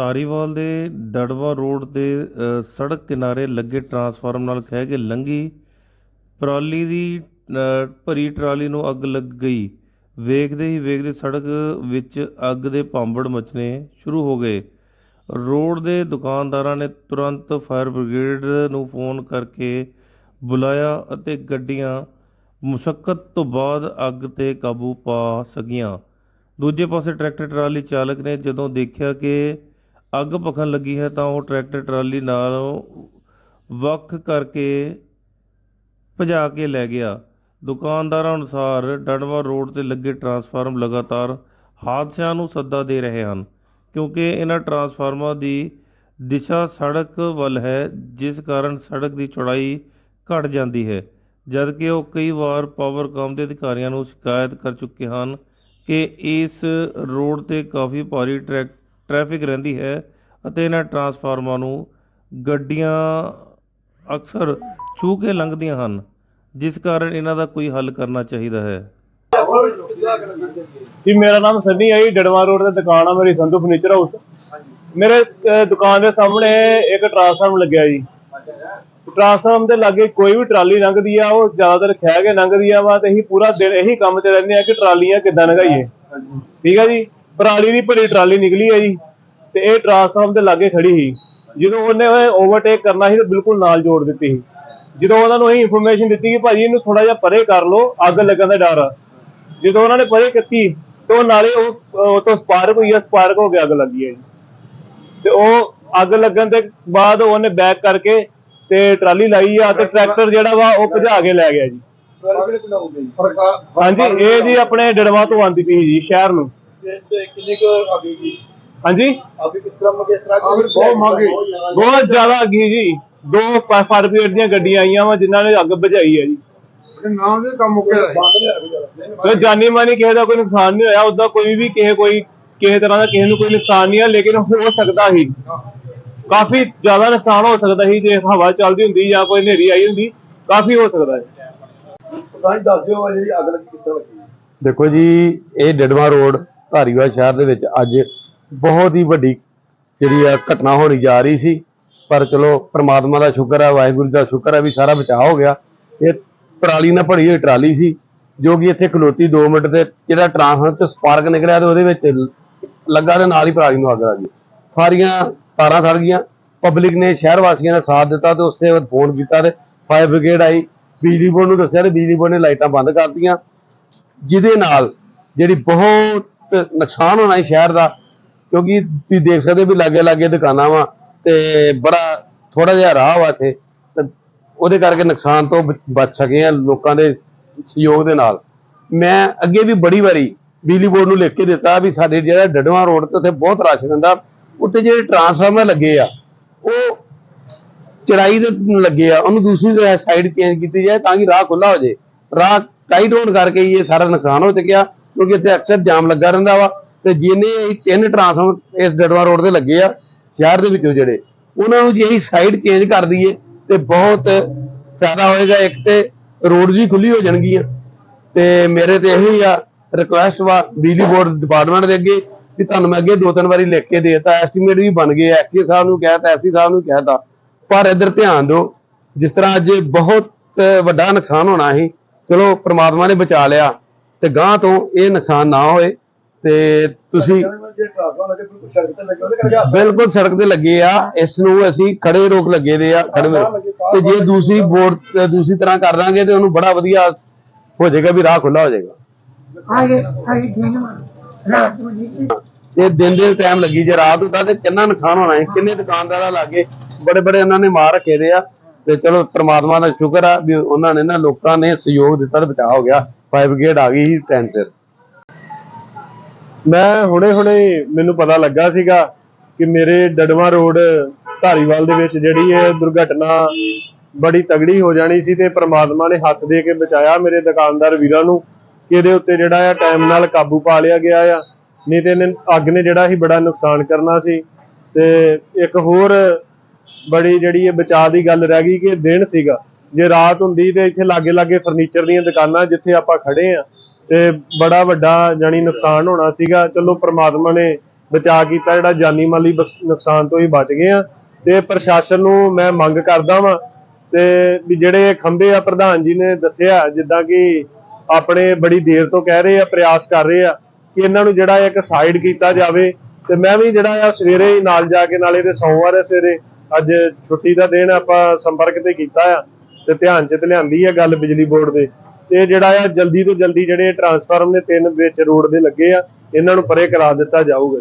ਧਾਰੀਵਾਲ ਦੇ ਦੜਵਾ ਰੋਡ ਦੇ ਸੜਕ ਕਿਨਾਰੇ ਲੱਗੇ ਟਰਾਂਸਫਾਰਮ ਨਾਲ ਖਹਿ ਕੇ ਲੰਘੀ। ਪਰਾਲੀ ਦੀ ਭਰੀ ਟਰਾਲੀ ਨੂੰ ਅੱਗ ਲੱਗ ਗਈ। ਵੇਖਦੇ ਹੀ ਵੇਖਦੇ ਸੜਕ ਵਿੱਚ ਅੱਗ ਦੇ ਭਾਂਬੜ ਮਚਣੇ ਸ਼ੁਰੂ ਹੋ ਗਏ। ਰੋਡ ਦੇ ਦੁਕਾਨਦਾਰਾਂ ਨੇ ਤੁਰੰਤ ਫਾਇਰ ਬ੍ਰਿਗੇਡ ਨੂੰ ਫੋਨ ਕਰਕੇ ਬੁਲਾਇਆ ਅਤੇ ਗੱਡੀਆਂ ਮੁਸ਼ੱਕਤ ਤੋਂ ਬਾਅਦ ਅੱਗ ਤੇ ਕਾਬੂ ਪਾ ਸਕੀਆਂ। ਦੂਜੇ ਪਾਸੇ ਟਰੈਕਟਰ ਟਰਾਲੀ ਚਾਲਕ ਨੇ ਜਦੋਂ ਦੇਖਿਆ ਕਿ ਅੱਗ ਭਖਣ ਲੱਗੀ ਹੈ ਤਾਂ ਉਹ ਟਰੈਕਟਰ ਟਰਾਲੀ ਨਾਲ ਵੱਖ ਕਰਕੇ ਭਜਾ ਕੇ ਲੈ ਗਿਆ। ਦੁਕਾਨਦਾਰਾਂ ਅਨੁਸਾਰ ਡੜਵਾ ਰੋਡ ਤੇ ਲੱਗੇ ਟਰਾਂਸਫਾਰਮ ਲਗਾਤਾਰ ਹਾਦਸਿਆਂ ਨੂੰ ਸੱਦਾ ਦੇ ਰਹੇ ਹਨ, ਕਿਉਂਕਿ ਇਹਨਾਂ ਟਰਾਂਸਫਾਰਮਾਂ ਦੀ ਦਿਸ਼ਾ ਸੜਕ ਵੱਲ ਹੈ, ਜਿਸ ਕਾਰਨ ਸੜਕ ਦੀ ਚੌੜਾਈ ਘਟ ਜਾਂਦੀ ਹੈ। ਜਦਕਿ ਉਹ ਕਈ ਵਾਰ ਪਾਵਰਕਾਮ ਦੇ ਅਧਿਕਾਰੀਆਂ ਨੂੰ ਸ਼ਿਕਾਇਤ ਕਰ ਚੁੱਕੇ ਹਨ ਕਿ ਇਸ ਰੋਡ ਤੇ ਕਾਫੀ ਭਾਰੀ ਟਰੈਕ ਟ੍ਰੈਫਿਕ ਰਹਿੰਦੀ ਹੈ ਅਤੇ ਇਹਨਾਂ ਟਰਾਂਸਫਾਰਮਾਂ ਨੂੰ ਗੱਡੀਆਂ ਅਕਸਰ ਛੂਹ ਕੇ ਲੰਘਦੀਆਂ ਹਨ ਜਿਸ ਕਾਰਨ ਇਹਨਾਂ ਦਾ ਕੋਈ ਹੱਲ ਕਰਨਾ ਚਾਹੀਦਾ ਹੈ। ਜੀ ਮੇਰਾ ਨਾਮ ਸੰਨੀ ਹੈ ਜੀ ਡੜਵਾ ਰੋਡ ਤੇ ਦੁਕਾਨ ਆ ਮੇਰੀ ਸੰਧੂ ਫਰਨੀਚਰ ਹਾਊਸ ਮੇਰੇ ਅਹ, ਦੁਕਾਨ ਦੇ ਸਾਹਮਣੇ ਇੱਕ ਟਰਾਂਸਫਾਰਮ ਲੱਗਿਆ ਜੀ। ਟਰਾਂਸਫਾਰਮ ਦੇ ਲਾਗੇ ਕੋਈ ਵੀ ਟਰਾਲੀ ਲੰਘਦੀ ਆ ਉਹ ਜ਼ਿਆਦਾਤਰ ਖਹਿ ਕੇ ਲੰਘਦੀ ਆ ਵਾ ਤੇ ਅਸੀਂ ਪੂਰਾ ਦਿਨ ਇਹੀ ਕੰਮ 'ਚ ਰਹਿੰਦੇ ਆ ਕਿ ਟਰਾਲੀਆਂ ਕਿੱਦਾਂ ਲੰਘਾਈਏ। ਠੀਕ ਆ ਜੀ? ਪਰਾਲੀ ਦੀ ਭਰੀ ਟਰਾਲੀ ਨਿਕਲੀ ਆ ਜੀ ਤੇ ਇਹ ਟਰਾਂਸਫਾਰਮ ਦੇ ਲਾਗੇ ਖੜੀ ਸੀ। ਜਦੋਂ ਉਹਨੇ ਓਵਰਟੇਕ ਕਰਨਾ ਸੀ ਤੇ ਬਿਲਕੁਲ ਨਾਲ ਜੋੜ ਦਿੱਤੀ ਸੀ। ਜਦੋਂ ਉਹਨਾਂ ਨੂੰ ਅਸੀਂ ਇਨਫੋਰਮੇਸ਼ਨ ਦਿੱਤੀ ਕਿ ਭਾਜੀ ਇਹਨੂੰ ਥੋੜਾ ਜਿਹਾ ਪਰੇ ਕਰ ਲਓ ਅੱਗ ਲੱਗਣ ਦਾ ਡਰ ਆ। ਜਦੋਂ ਉਹਨਾਂ ਨੇ ਪਰੇ ਕੀਤੀ ਤੇ ਉਹ ਨਾਲੇ ਉਹ ਉਹ ਤੋਂ ਸਪਾਰਕ ਹੋਈ ਆ ਸਪਾਰਕ ਹੋ ਕੇ ਅੱਗ ਲੱਗੀ ਹੈ ਜੀ। ਤੇ ਉਹ ਅੱਗ ਲੱਗਣ ਦੇ ਬਾਅਦ ਉਹਨੇ ਬੈਕ ਕਰਕੇ ਤੇ ਟਰਾਲੀ ਲਾਈ ਆ ਤੇ ਟਰੈਕਟਰ ਜਿਹੜਾ ਵਾ ਉਹ ਭਜਾ ਕੇ ਲੈ ਗਿਆ ਜੀ। ਹਾਂਜੀ ਇਹ ਜੀ ਆਪਣੇ ਡੜਵਾ ਤੋਂ ਆਂਦੀ ਪਈ ਜੀ ਸ਼ਹਿਰ ਨੂੰ। ਕਿੰਨੀ ਕੁ ਆਗੀ ਜੀ? ਹਾਂਜੀ? ਆਗੀ ਕਿਸ ਤਰ੍ਹਾਂ ਮੰਗੇ ਇਸ ਤਰ੍ਹਾਂ ਬਹੁਤ ਮੰਗੇ ਬਹੁਤ ਜ਼ਿਆਦਾ ਅੱਗੀ ਜੀ। ਦੋ ਫਾਇਰ ਬ੍ਰਿਗੇਡ ਦੀਆਂ ਗੱਡੀਆਂ ਆਈਆਂ ਵਾ ਜਿਨ੍ਹਾਂ ਨੇ ਅੱਗ ਬੁਝਾਈ ਹੈ ਜੀ। ਨਾਮ ਦੇ ਕੰਮ ਮੁੱਕਿਆ ਜਾਨੀ ਮਾਨੀ ਕਿਸੇ ਦਾ ਕੋਈ ਨੁਕਸਾਨ ਨਹੀਂ ਹੋਇਆ ਉਦਾਂ ਕੋਈ ਵੀ ਕਿਸੇ ਕੋਈ ਕਿਸੇ ਤਰ੍ਹਾਂ ਦਾ ਕਿਸੇ ਨੂੰ ਕੋਈ ਨੁਕਸਾਨ ਨਹੀਂ ਆ ਲੇਕਿਨ ਹੋ ਸਕਦਾ ਸੀ। ਕਾਫੀ ਜ਼ਿਆਦਾ ਨੁਕਸਾਨ ਹੋ ਸਕਦਾ ਸੀ ਜੇ ਹਵਾ ਚੱਲਦੀ ਹੁੰਦੀ ਜਾਂ ਕੋਈ ਹਨੇਰੀ ਆਈ ਹੁੰਦੀ ਕਾਫੀ ਹੋ ਸਕਦਾ ਹੈ ਤਾਂ ਹੀ ਦੱਸ ਦਿਓ ਜਿਹੜੀ ਅੱਗ ਲੱਗੀ ਕਿਸ ਤਰ੍ਹਾਂ ਲੱਗੀ। ਦੇਖੋ ਜੀ ਇਹ ਡਡਵਾ ਰੋਡ ਧਾਰੀਵਾਲ ਸ਼ਹਿਰ ਦੇ ਵਿੱਚ ਅੱਜ ਬਹੁਤ ਹੀ ਵੱਡੀ ਜਿਹੜੀ ਆ ਘਟਨਾ ਹੋਣੀ ਜਾ ਰਹੀ ਸੀ। ਪਰ ਚਲੋ ਪ੍ਰਮਾਤਮਾ ਦਾ ਸ਼ੁਕਰ ਹੈ ਵਾਹਿਗੁਰੂ ਦਾ ਸ਼ੁਕਰ ਹੈ ਵੀ ਸਾਰਾ ਬਚਾਅ ਹੋ ਗਿਆ। ਇਹ ਪਰਾਲੀ ਨਾਲ ਭਰੀ ਹੋਈ ਟਰਾਲੀ ਸੀ, ਜੋ ਕਿ ਇੱਥੇ ਖਲੋਤੀ 2 ਮਿੰਟ ਤੇ ਜਿਹੜਾ ਟਰਾਂਸਫਰ ਤੇ ਸਪਾਰਕ ਨਿਕਲਿਆ ਤੇ ਉਹਦੇ ਵਿੱਚ ਲੱਗਾ ਤੇ ਨਾਲ ਹੀ ਪਰਾਲੀ ਨੂੰ ਅੱਗ ਲੱਗ ਗਈ। ਸਾਰੀਆਂ ਤਾਰਾਂ ਸੜ ਗਈਆਂ। ਪਬਲਿਕ ਨੇ ਸ਼ਹਿਰ ਵਾਸੀਆਂ ਨੇ ਸਾਥ ਦਿੱਤਾ ਤੇ ਉਸੇ ਵਕਤ ਫੋਨ ਕੀਤਾ ਤੇ ਫਾਇਰ ਬ੍ਰਿਗੇਡ ਆਈ। ਬਿਜਲੀ ਬੋਰਡ ਨੂੰ ਦੱਸਿਆ ਤੇ ਬਿਜਲੀ ਬੋਰਡ ਨੇ ਲਾਈਟਾਂ ਬੰਦ ਕਰਤੀਆਂ। ਜਿਹਦੇ ਨਾਲ ਜਿਹੜੀ ਬਹੁਤ ਨੁਕਸਾਨ ਹੋਣਾ ਹੈ ਸ਼ਹਿਰ ਦਾ, ਕਿਉਂਕਿ ਤੁਸੀਂ ਦੇਖ ਸਕਦੇ ਹੋ ਵੀ ਲਾਗੇ ਲਾਗੇ ਦੁਕਾਨਾਂ ਵਾ ਤੇ ਬੜਾ ਥੋੜਾ ਜਿਹਾ ਰਾਹ ਵਾ ਇੱਥੇ, ਤੇ ਉਹਦੇ ਕਰਕੇ ਨੁਕਸਾਨ ਤੋਂ ਬਚ ਸਕੇ ਆ ਲੋਕਾਂ ਦੇ ਸਹਿਯੋਗ ਦੇ ਨਾਲ। ਮੈਂ ਅੱਗੇ ਵੀ ਬੜੀ ਵਾਰੀ ਬਿਜਲੀ ਬੋਰਡ ਨੂੰ ਲਿਖ ਕੇ ਦਿੱਤਾ ਵੀ ਸਾਡੇ ਜਿਹੜਾ ਡਡਵਾ ਰੋਡ ਤੇ ਉੱਥੇ ਬਹੁਤ ਰਸ਼ ਰਹਿੰਦਾ, ਉੱਥੇ ਜਿਹੜੇ ਟਰਾਂਸਫਾਰਮਰ ਲੱਗੇ ਆ, ਉਹ ਚੜਾਈ ਦੇ ਲੱਗੇ ਆ, ਉਹਨੂੰ ਦੂਸਰੀ ਸਾਈਡ ਚੇਂਜ ਕੀਤੀ ਜਾਏ ਤਾਂ ਕਿ ਰਾਹ ਖੁੱਲਾ ਹੋ ਜਾਏ। ਰਾਹ ਟਾਈਟ ਹੋਣ ਕਰਕੇ ਇਹ ਸਾਰਾ ਨੁਕਸਾਨ ਹੋ ਚੁੱਕਿਆ। ਕਿਉਂਕਿ ਇੱਥੇ ਅਕਸਰ ਜਾਮ ਲੱਗਾ ਰਹਿੰਦਾ ਵਾ ਤੇ ਜਿਹਨੇ ਤਿੰਨ ਟਰਾਂਸਫਾਰਮਰ ਇਸ ਡੜਵਾ ਰੋਡ ਤੇ ਲੱਗੇ ਆ, ਸ਼ਹਿਰ ਦੇ ਵਿੱਚੋਂ ਜਿਹੜੇ, ਉਹਨਾਂ ਨੂੰ ਜੇ ਅਸੀਂ ਸਾਈਡ ਚੇਂਜ ਕਰ ਦਈਏ ਤੇ ਬਹੁਤ ਫਾਇਦਾ ਹੋਏਗਾ। ਇੱਕ ਤੇ ਰੋਡ ਵੀ ਖੁੱਲੀ ਹੋ ਜਾਣਗੀਆਂ ਤੇ ਮੇਰੇ ਤੇ ਇਹੋ ਹੀ ਆ ਰਿਕੁਐਸਟ ਵਾ ਬਿਜਲੀ ਬੋਰਡ ਡਿਪਾਰਟਮੈਂਟ ਦੇ ਅੱਗੇ ਕਿ ਤੁਹਾਨੂੰ ਮੈਂ ਅੱਗੇ ਦੋ ਤਿੰਨ ਵਾਰੀ ਲਿਖ ਕੇ ਦੇਤਾ। ਐਸਟੀਮੇਟ ਵੀ ਬਣ ਗਏ ਐਕਸੀ ਸਾਹਿਬ ਨੂੰ ਕਹਿਤਾ ਐਸੀ ਸਾਹਿਬ ਨੂੰ ਕਹਿਤਾ ਪਰ ਇੱਧਰ ਧਿਆਨ ਦਿਓ, ਜਿਸ ਤਰ੍ਹਾਂ ਅੱਜ ਬਹੁਤ ਵੱਡਾ ਨੁਕਸਾਨ ਹੋਣਾ ਸੀ, ਚਲੋ ਪ੍ਰਮਾਤਮਾ ਨੇ ਬਚਾ ਲਿਆ। ਤੇ ਗਾਂ ਤੋਂ ਇਹ ਨੁਕਸਾਨ ਨਾ ਹੋਏ ਤੇ ਤੁਸੀਂ ਬਿਲਕੁਲ ਸੜਕ ਤੇ ਲੱਗੇ ਆ ਇਸ ਨੂੰ ਅਸੀਂ ਖੜੇ ਰੋਕ ਲੱਗੇ ਦੇ ਆ ਖੜੇ ਤੇ ਜੇ ਦੂਸਰੀ ਬੋਰਡ ਦੂਸਰੀ ਤਰ੍ਹਾਂ ਕਰ ਦਾਂਗੇ ਤੇ ਉਹਨੂੰ ਬੜਾ ਵਧੀਆ ਹੋ ਜਾਏਗਾ ਵੀ ਰਾਹ ਖੁੱਲਾ ਹੋ ਜਾਏਗਾ। ਇਹ ਦਿਨ ਦੇ ਟਾਈਮ ਲੱਗੀ ਜੇ ਰਾਤ ਹੁੰਦਾ ਤੇ ਕਿੰਨਾ ਨੁਕਸਾਨ ਹੋਣਾ ਹੈ ਕਿੰਨੇ ਦੁਕਾਨਦਾਰਾਂ ਲਾਗੇ ਬੜੇ ਬੜੇ ਉਹਨਾਂ ਨੇ ਮਾਰ ਰੱਖੇ ਦੇ ਆ। ਤੇ ਚਲੋ ਪਰਮਾਤਮਾ ਦਾ ਸ਼ੁਕਰ ਆ ਵੀ ਉਹਨਾਂ ਨੇ ਨਾ ਲੋਕਾਂ ਨੇ ਸਹਿਯੋਗ ਦਿੱਤਾ ਤੇ ਬਚਾਅ ਹੋ ਗਿਆ। ਫਾਇਰ ਬ੍ਰਿਗੇਡ ਆ ਗਈ ਸੀ ਟਾਈਮ ਸਿਰ। ਮੈਂ ਹੁਣੇ ਹੁਣੇ ਮੈਨੂੰ ਪਤਾ ਲੱਗਾ ਸੀਗਾ ਕਿ ਮੇਰੇ ਡੜਵਾ ਰੋਡ ਧਾਰੀਵਾਲ ਦੇ ਵਿੱਚ ਜਿਹੜੀ ਇਹ ਦੁਰਘਟਨਾ ਬੜੀ ਤਗੜੀ ਹੋ ਜਾਣੀ ਸੀ ਤੇ ਪ੍ਰਮਾਤਮਾ ਨੇ ਹੱਥ ਦੇ ਕੇ ਬਚਾਇਆ ਮੇਰੇ ਦੁਕਾਨਦਾਰ ਵੀਰਾਂ ਨੂੰ ਕਿ ਇਹਦੇ ਉੱਤੇ ਜਿਹੜਾ ਆ ਟਾਈਮ ਨਾਲ ਕਾਬੂ ਪਾ ਲਿਆ ਗਿਆ ਆ, ਨਹੀਂ ਤੇ ਇਹਨੇ ਅੱਗ ਨੇ ਜਿਹੜਾ ਸੀ ਬੜਾ ਨੁਕਸਾਨ ਕਰਨਾ ਸੀ। ਤੇ ਇੱਕ ਹੋਰ ਬੜੀ ਜਿਹੜੀ ਇਹ ਬਚਾਅ ਦੀ ਗੱਲ ਰਹਿ ਗਈ ਕਿ ਦਿਨ ਸੀਗਾ। ਜੇ ਰਾਤ ਹੁੰਦੀ ਤੇ ਇੱਥੇ ਲਾਗੇ ਲਾਗੇ ਫਰਨੀਚਰ ਦੀਆਂ ਦੁਕਾਨਾਂ ਜਿੱਥੇ ਆਪਾਂ ਖੜੇ ਆ, ਤੇ ਬੜਾ ਵੱਡਾ ਜਾਨੀ ਨੁਕਸਾਨ ਹੋਣਾ ਸੀਗਾ। ਚਲੋ ਪ੍ਰਮਾਤਮਾ ਨੇ ਬਚਾ ਕੀਤਾ, ਜਿਹੜਾ ਜਾਨੀ ਮਾਲੀ ਨੁਕਸਾਨ ਤੋਂ ਹੀ ਬਚ ਗਏ ਆ। ਤੇ ਪ੍ਰਸ਼ਾਸਨ ਨੂੰ ਮੈਂ ਮੰਗ ਕਰਦਾ ਵਾਂ ਤੇ ਵੀ ਜਿਹੜੇ ਇਹ ਖੰਭੇ ਆ, ਪ੍ਰਧਾਨ ਜੀ ਨੇ ਦੱਸਿਆ, ਜਿੱਦਾਂ ਕਿ ਆਪਣੇ ਬੜੀ ਦੇਰ ਤੋਂ ਕਹਿ ਰਹੇ ਆ, ਪ੍ਰਯਾਸ ਕਰ ਰਹੇ ਆ, ਕਿ ਇਹਨਾਂ ਨੂੰ ਜਿਹੜਾ ਇੱਕ ਸਾਈਡ ਕੀਤਾ ਜਾਵੇ। ਤੇ ਮੈਂ ਵੀ ਜਿਹੜਾ ਆ, ਸਵੇਰੇ ਹੀ ਨਾਲ ਜਾ ਕੇ, ਨਾਲੇ ਤੇ ਸੋਮਵਾਰ ਹੈ ਸਵੇਰੇ, ਅੱਜ ਛੁੱਟੀ ਦਾ ਦਿਨ ਆਪਾਂ ਸੰਪਰਕ ਤੇ ਕੀਤਾ ਆ। ਤੇ ਧਿਆਨ ਚ ਤੇ ਲਿਆਂਦੀ ਆ ਗੱਲ ਬਿਜਲੀ ਬੋਰਡ ਦੇ। ਤੇ ਜਿਹੜਾ ਆ, ਜਲਦੀ ਤੋਂ ਜਲਦੀ ਜਿਹੜੇ ਟਰਾਂਸਫਾਰਮ ਨੇ ਤਿੰਨ ਵਿੱਚ ਰੋਡ ਦੇ ਲੱਗੇ ਆ, ਇਹਨਾਂ ਨੂੰ ਪਰੇ ਕਰਾ ਦਿੱਤਾ ਜਾਊਗਾ।